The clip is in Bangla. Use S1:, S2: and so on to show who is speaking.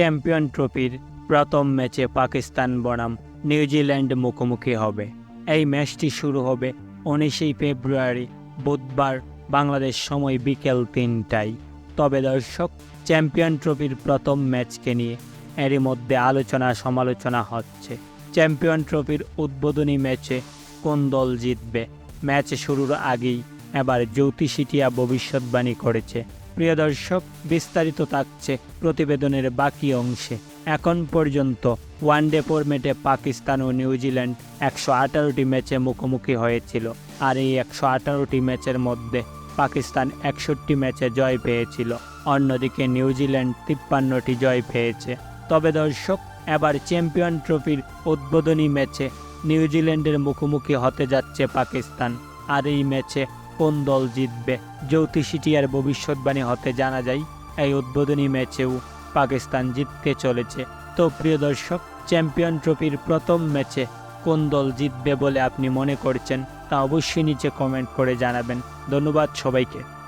S1: চ্যাম্পিয়ন ট্রফির প্রথম ম্যাচে পাকিস্তান বনাম নিউজিল্যান্ড মুখোমুখি হবে। এই ম্যাচটি শুরু হবে উনিশে ফেব্রুয়ারি, বুধবার, বাংলাদেশ সময় বিকেল তিনটায়। তবে দর্শক, চ্যাম্পিয়ন ট্রফির প্রথম ম্যাচকে নিয়ে এরই মধ্যে আলোচনা সমালোচনা হচ্ছে। চ্যাম্পিয়ন ট্রফির উদ্বোধনী ম্যাচে কোন দল জিতবে? ম্যাচ শুরুর আগেই এবার জ্যোতিষিটিয়া ভবিষ্যৎবাণী করেছে। প্রিয় দর্শক, বিস্তারিত থাকছে প্রতিবেদনের বাকি অংশে। এখন পর্যন্ত ওয়ানডে ফরম্যাটে পাকিস্তান ও নিউজিল্যান্ড একশো আঠারোটি ম্যাচে মুখোমুখি হয়েছিল আর এই একশো আঠারোটি ম্যাচের মধ্যে পাকিস্তান একষট্টি ম্যাচে জয় পেয়েছিল। অন্যদিকে নিউজিল্যান্ড তিপ্পান্নটি জয় পেয়েছে। তবে দর্শক, এবার চ্যাম্পিয়ন ট্রফির উদ্বোধনী ম্যাচে নিউজিল্যান্ডের মুখোমুখি হতে যাচ্ছে পাকিস্তান। আর এই ম্যাচে কোন দল জিতবে? জ্যোতিষিটিয়ার ভবিষ্যৎবাণী হতে জানা যায়, এই উদ্বোধনী ম্যাচেও পাকিস্তান জিততে চলেছে। তো প্রিয় দর্শক, চ্যাম্পিয়ন ট্রফির প্রথম ম্যাচে কোন দল জিতবে বলে আপনি মনে করছেন তা অবশ্যই নিচে কমেন্ট করে জানাবেন। ধন্যবাদ সবাইকে।